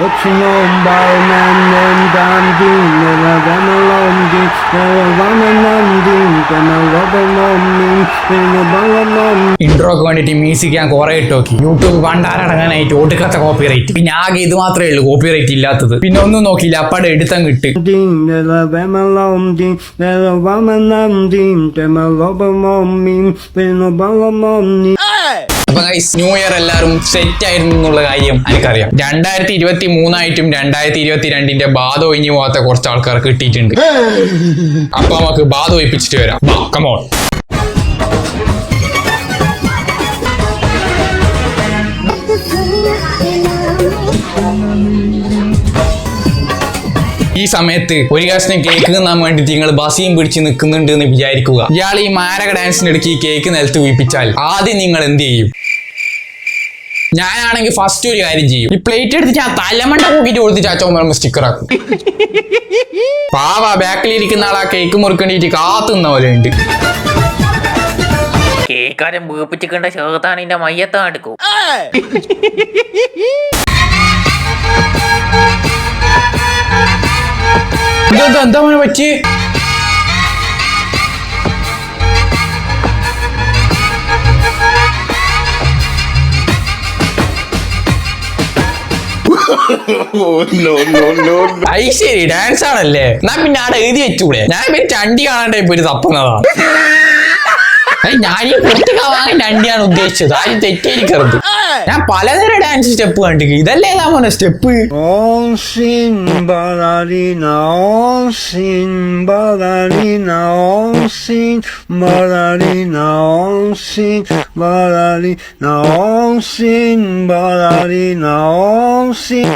Ocean barnen dandin Nella gamelom din Nella vamenom din Kena vabenom min Nella balamom ഇൻട്രോക്ക് വേണ്ടിട്ട് music ഞാൻ കുറെ ഇട്ട് നോക്കി യൂട്യൂബ് പണ്ടാരടങ്ങാനായിട്ട് ഒടുക്കത്തെ കോപ്പി റേറ്റ് പിന്നെ ആകെ ഇത് മാത്രമേ ഉള്ളൂ കോപ്പി റേറ്റ് ഇല്ലാത്തത് പിന്നെ ഒന്നും നോക്കിയില്ല അപ്പാടെ എടുത്തം കിട്ട് അപ്പൊ ഗൈസ് ന്യൂ ഇയർ എല്ലാവരും സെറ്റ് ആയിരുന്നു എന്നുള്ള കാര്യം എനിക്കറിയാം. രണ്ടായിരത്തി ഇരുപത്തി മൂന്നായിട്ടും രണ്ടായിരത്തി ഇരുപത്തി രണ്ടിന്റെ ബാധ ഒഴിഞ്ഞു പോകാത്ത കുറച്ച് ആൾക്കാർ കിട്ടിയിട്ടുണ്ട്. അപ്പൊ നമുക്ക് ബാധ ഒഴിപ്പിച്ചിട്ട് വരാം. കമോൺ ഈ സമയത്ത് ഒരു കഷ്ണം കേക്ക് തിന്നാൻ വേണ്ടി നിങ്ങൾ ബസിയും പിടിച്ച് നിൽക്കുന്നുണ്ട് എന്ന് വിചാരിക്കുക. ഇയാൾ ഈ മാരക ഡാൻസിനിടയ്ക്ക് ഈ കേക്ക് നിലത്ത് വീപ്പിച്ചാൽ ആദ്യം നിങ്ങൾ എന്ത് ചെയ്യും? ഞാനാണെങ്കിൽ ഫസ്റ്റ് ഒരു കാര്യം ചെയ്യും. ഈ പ്ലേറ്റ് എടുത്തിട്ട് ഞാൻ തലമണ്ട കൂക്കിട്ട് കൊടുത്ത് ചാച്ചോമ്പോ സ്റ്റിക്കർ ആക്കും. പാവ ബാക്കിൽ ഇരിക്കുന്ന ആളാ കേക്ക് മുറുക്കണ്ടിട്ട് കാത്തുന്ന പോലെ ഉണ്ട് കേക്കാരൻ വീപ്പിച്ചിക്കേണ്ട ചേർത്താനിന്റെ മയ്യത്താ എടുക്കൂ. ഇതെന്താ എന്താ പറ്റി ഐ ശരി ഡാൻസ് ആണല്ലേ? ഞാൻ പിന്നെ ആടെ എഴുതി വെച്ചൂടെ? ഞാൻ പിന്നെ ചണ്ടി കാണാണ്ട് ഇപ്പൊ ഒരു തപ്പുന്നതാ ഞാൻ ഈ കുട്ടിക്കാവാൻ രണ്ടിയാണ് ഉദ്ദേശിച്ചത്. ആരും തെറ്റിയിരിക്കരുത് ഞാൻ പലതരം ഡാൻസ് സ്റ്റെപ്പ് കണ്ടു ഇതല്ലേ ഏതാ മോനെ step Om sin balarina, om sin balarina, om sin balarina, om sin balarina, om sin balarina, om sin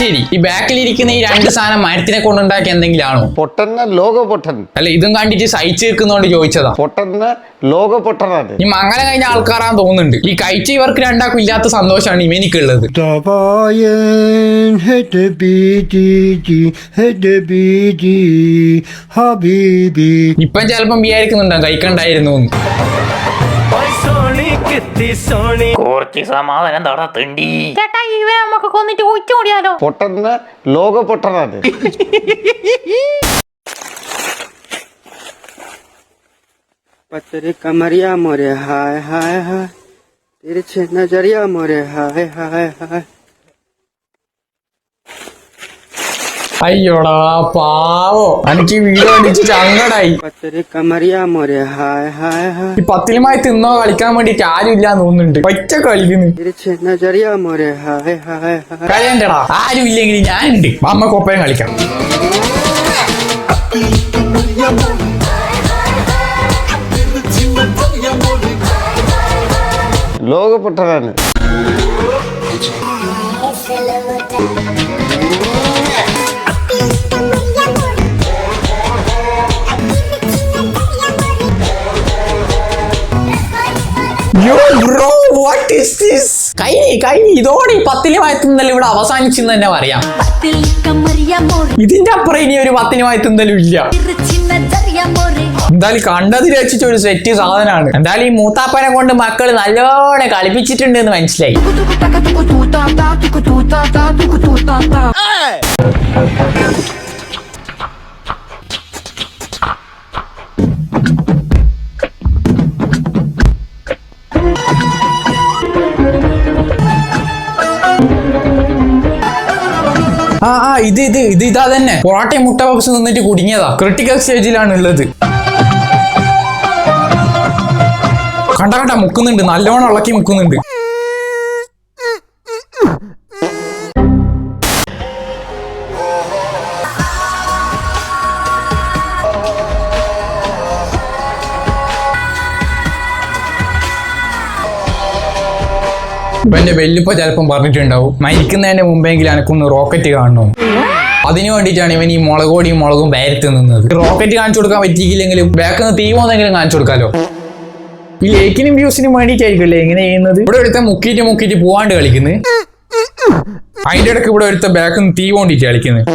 ശരി ഈ ബാക്കിൽ ഇരിക്കുന്ന ഈ രണ്ട് സാധനം മരത്തിനെ കൊണ്ടുണ്ടാക്കിയ എന്തെങ്കിലും ആണോ പൊട്ടന്ന ലോക പൊട്ടൻ അല്ല ഇതും കണ്ടിട്ട് സഹിച്ചു നിൽക്കുന്നോണ്ട് ചോദിച്ചതാ. പൊട്ടന്ന ലോക പൊട്ടനാണ് ഈ മംഗലം കഴിഞ്ഞ ആൾക്കാരാന്ന് തോന്നുന്നുണ്ട്. ഈ കഴിച്ച ഇവർക്ക് രണ്ടാക്കും ഇല്ലാത്ത സന്തോഷമാണ് ഇവനിക്കുള്ളത്. ഇപ്പം ചിലപ്പം വിചാരിക്കുന്നുണ്ടോ കഴിക്കണ്ടായിരുന്നു. കുറച്ച് സമാധാനം തട തിണ്ടി? ചേട്ടാ ഇവനെ നമുക്ക് കൊന്നിട്ട് ഉച്ചോടിയാലോ പൊട്ടന്ന് ലോക പൊട്ടണത്. പത്തര കമറിയാ മോരെ ഹായ് ഹായ് ഹായ്. തിരിച്ച് നജറിയാ മോരെ ഹായ് ഹായ് ഹായ്. അയ്യോടാ പാവോ. എനിക്ക് വീഡിയോ അടിച്ച് ചങ്കടായി ഈ പത്തിലുമായി തിന്നോ കളിക്കാൻ വേണ്ടിട്ട് ആരും ഇല്ല തോന്നുന്നുണ്ട്. ഒറ്റ കളിക്കുന്നു കഴിയണ്ടടാ ആരും ഇല്ലെങ്കിൽ ഞാനുണ്ട്. അമ്മ കൊപ്പയം കളിക്കാം. ലോകപ്പെട്ടതാണ് ബ്രോ വാട്ട് ഇസ് ദിസ് കൈ കൈ ഇതോടെ ഈ പത്തിന് വായത്തുന്നൽ ഇവിടെ അവസാനിച്ചെന്ന് തന്നെ പറയാം. ഇതിന്റെ അപ്പുറം ഇനി ഒരു പത്തിന് വായത്തുന്നലും ഇല്ല. എന്തായാലും കണ്ടതിൽ വെച്ചിട്ട് ഒരു സെറ്റ് സാധനമാണ്. എന്തായാലും ഈ മൂത്താപ്പനെ കൊണ്ട് മക്കൾ നല്ലോണം കളിപ്പിച്ചിട്ടുണ്ട് എന്ന് മനസ്സിലായി. ഇത് ഇത് ഇത് ഇതാ തന്നെ. പൊറാട്ടയും മുട്ട പപ്സ് നിന്നിട്ട് കുടുങ്ങിയതാ. ക്രിട്ടിക്കൽ സ്റ്റേജിലാണ് ഉള്ളത് കണ്ട കണ്ട മുക്കുന്നുണ്ട്. നല്ലോണം ഇളക്കി മുക്കുന്നുണ്ട്. ഇവന്റെ വെല്ലുപ്പ ചിലപ്പം പറഞ്ഞിട്ടുണ്ടാവും. മരിക്കുന്നതിന്റെ മുമ്പെങ്കിലും എനക്കൊന്ന് റോക്കറ്റ് കാണണം അതിനു വേണ്ടിയിട്ടാണ് ഇവൻ ഈ മുളകോടിയും മുളകും വേരത്ത് നിന്നത്. റോക്കറ്റ് കാണിച്ചു കൊടുക്കാൻ പറ്റിയില്ലെങ്കിലും ബാക്കിൽ നിന്ന് തീ പോകുന്നെങ്കിലും കാണിച്ചു കൊടുക്കാലോ? ഈ ലേക്കിനും വ്യൂസിനും വേണ്ടിയിട്ടായിരിക്കുമല്ലേ എങ്ങനെ ചെയ്യുന്നത്? ഇവിടെ എടുത്ത മുക്കിയിട്ട് മുക്കിയിട്ട് പോവാണ്ട് കളിക്കുന്നത് അതിന്റെ ഇടയ്ക്ക് ഇവിടെ ഒരുത്ത ബാക്കിൽ നിന്ന് തീ കൊണ്ടിട്ട് കളിക്കുന്നത്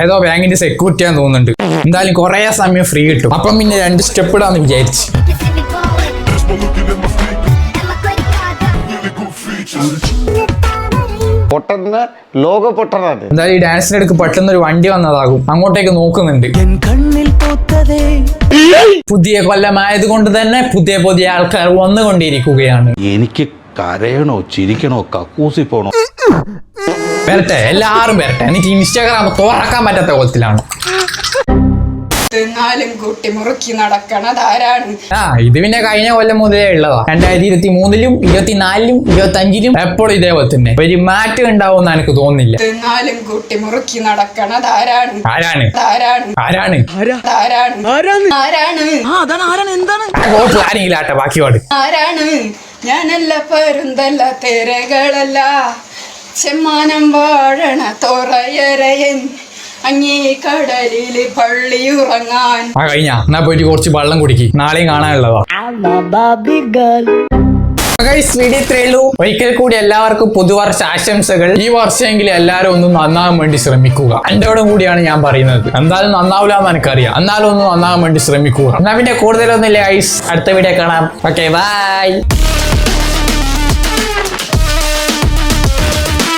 ഏതോ ബാങ്കിന്റെ സെക്യൂരിറ്റി ആണെന്ന് തോന്നുന്നുണ്ട്. എന്തായാലും കുറെ സമയം ഫ്രീ കിട്ടും. അപ്പം പിന്നെ രണ്ട് സ്റ്റെപ്പ് ഇടാന്ന് വിചാരിച്ചു. പൊട്ടന് ലോക പൊട്ടനാണ് എന്തായാലും ഈ ഡാൻസിന്റെ അടുക്ക് പെട്ടെന്ന് ഒരു വണ്ടി വന്നതാകും. അങ്ങോട്ടേക്ക് നോക്കുന്നുണ്ട്. പുതിയ കൊല്ലമായത് കൊണ്ട് തന്നെ പുതിയ പുതിയ ആൾക്കാർ വന്നുകൊണ്ടിരിക്കുകയാണ്. എനിക്ക് കരയണോ ചിരിക്കണോ കക്കൂസി പോണോ വരട്ടെ എല്ലാരും വരട്ടെ. എനിക്ക് ഇൻസ്റ്റാഗ്രാം തുറക്കാൻ പറ്റാത്ത കോലത്തിലാണ്. തിന്നാലും കുട്ടി മുറുക്കി നടക്കണതാരാണ് ആ ഇത് പിന്നെ കഴിഞ്ഞ കൊല്ലം മുതലേ ഉള്ളതാ. രണ്ടായിരത്തി ഇരുപത്തി മൂന്നിലും ഇരുപത്തിനാലിലും ഇരുപത്തി അഞ്ചിലും എപ്പോഴും ഇതേപോലെ തന്നെ. ഒരു മാറ്റം ഉണ്ടാവും എനിക്ക് തോന്നുന്നില്ല. തിന്നാലും കുട്ടി മുറുക്കി നടക്കണതാരാണ് ആരാണ്? ആരാണ്? ആരാണ്? ആരാണ്? ആരാണ്? കോപ്പ് ആരെങ്കിലും ആട്ടെ ബാക്കി പാട്. ആരാണ്? ഞാനല്ല പരുന്തല്ല തിരകളല്ല. ചെമ്മാനം വാഴണ തോറയരയൻ കുറച്ച് വെള്ളം കുടിക്കി. നാളെയും കാണാനുള്ളതാ. ഒരിക്കൽ കൂടി എല്ലാവർക്കും പുതുവർഷ ആശംസകൾ. ഈ വർഷമെങ്കിലും എല്ലാവരും ഒന്ന് നന്നാകാൻ വേണ്ടി ശ്രമിക്കുക. എന്റോടും കൂടിയാണ് ഞാൻ പറയുന്നത്. എന്തായാലും നന്നാവില്ല എന്ന് എനിക്കറിയാം. എന്നാലും ഒന്ന് നന്നാകാൻ വേണ്ടി ശ്രമിക്കുക. എന്നാ പിന്നെ കൂടുതലൊന്നുമില്ല ഐസ് അടുത്ത വീഡിയോ കാണാം. Okay bye